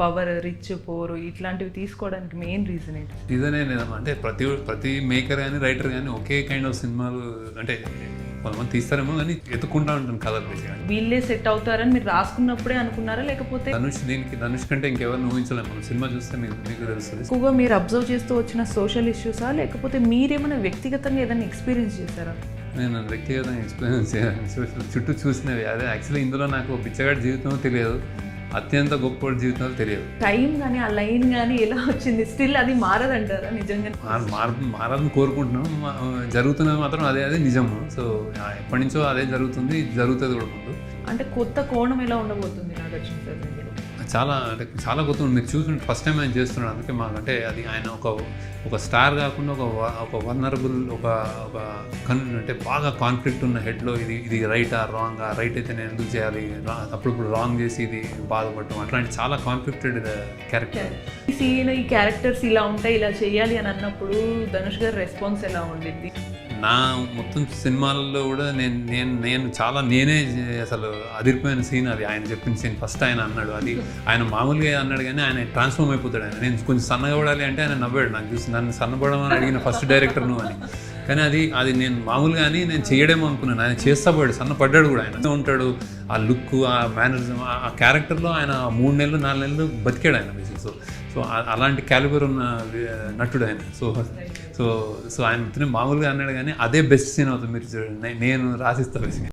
Power rich పోరు ఇట్లాంటివి తీసుకోవడానికి మెయిన్ రీజన్ ఏంటి? ఇదనే అంటే ప్రతి ప్రతి మేకర్ కానీ రైటర్ కానీ ఒకే కైండ్ ఆఫ్ సినిమాలు అంటే కొంతమంది తీస్తారేమో కానీ ఎత్తుకుంటా ఉంటాను కథలు బేసిక్గా వీళ్ళే సెట్ అవుతారని మీరు రాసుకున్నప్పుడే అనుకున్నారా? లేకపోతే ధనుష్ దీనికి ధనుష్ కంటే ఇంకెవరిని ఊహించలేము మనం సినిమా చూస్తే మీకు మీకు తెలుస్తుంది. ఎక్కువగా మీరు అబ్జర్వ్ చేస్తూ వచ్చిన సోషల్ ఇష్యూసా లేకపోతే మీరేమైనా వ్యక్తిగతంగా ఏదైనా ఎక్స్పీరియన్స్ చేశారా? నేను వ్యక్తిగతంగా ఎక్స్పీరియన్స్ చుట్టూ చూసినవి. అదే యాక్చువల్లీ ఇందులో నాకు బిచ్చగాడి జీవితం తెలియదు. అత్యంత గొప్ప జీవితాలు తెలియదు టైం కానీ ఆ లైన్ కానీ ఎలా వచ్చింది? స్టిల్ అది మారదంటారా నిజంగా? మార్ మార్ మారాలని కోరుకుంటున్నాం. జరుగుతున్నది మాత్రం అదే అదే నిజము. సో ఎప్పటి నుంచో అదే జరుగుతుంది జరుగుతుంది కూడా ముందు. అంటే కొత్త కోణం ఎలా ఉండబోతుంది నాగార్జున సార్? చాలా అంటే చాలా కొత్త ఉంది. మీరు చూసిన ఫస్ట్ టైం ఆయన చేస్తున్నాడు. అందుకే మాకు అంటే అది ఆయన ఒక ఒక స్టార్ కాకుండా ఒక వ- ఒక వనరబుల్ ఒక ఒక కన్ అంటే బాగా కాన్ఫ్లిక్ట్ ఉన్న హెడ్లో ఇది ఇది రైటా రాంగా రైట్ అయితే నేను ఎందుకు చేయాలి? రా- అప్పుడప్పుడు రాంగ్ చేసి ఇది బాధపడటం అట్లాంటి చాలా కాన్ఫ్లిక్టెడ్ క్యారెక్టర్ ఈ సీన్ ఈ క్యారెక్టర్స్ ఇలా ఉంటాయి ఇలా చేయాలి అని అన్నప్పుడు ధనుష్ గారి రెస్పాన్స్ ఎలా ఉండేది నా మొత్తం సినిమాల్లో కూడా నేను నేను నేను చాలా నేనే అసలు అదిరిపోయిన సీన్ అది. ఆయన చెప్పిన సీన్ ఫస్ట్ ఆయన అన్నాడు. అది ఆయన మామూలుగా అన్నాడు కానీ ఆయన ట్రాన్స్ఫార్మ్ అయిపోతాడు ఆయన. నేను కొంచెం సన్నగా పడాలి అంటే ఆయన నవ్వాడు. నాకు చూసి నన్ను సన్నపడమని అడిగిన ఫస్ట్ డైరెక్టర్ నువ్వు అని. కానీ అది అది నేను మామూలుగానే నేను చేయడేమో అనుకున్నాను. ఆయన చేస్తా పోయాడు సన్న పడ్డాడు కూడా ఆయన. ఉంటాడు ఆ లుక్ ఆ మేనరిజం ఆ క్యారెక్టర్లో ఆయన మూడు నెలలు నాలుగు నెలలు బతికాడు ఆయన బేసిక్ సో సో అలాంటి క్యాలిబర్ ఉన్న నటుడు ఆయన. సో సో సో ఆయన మామూలుగా అన్నాడు కానీ అదే బెస్ట్ సీన్ అవుతుంది. మీరు చూడండి నేను రాసిస్తా బేసిక్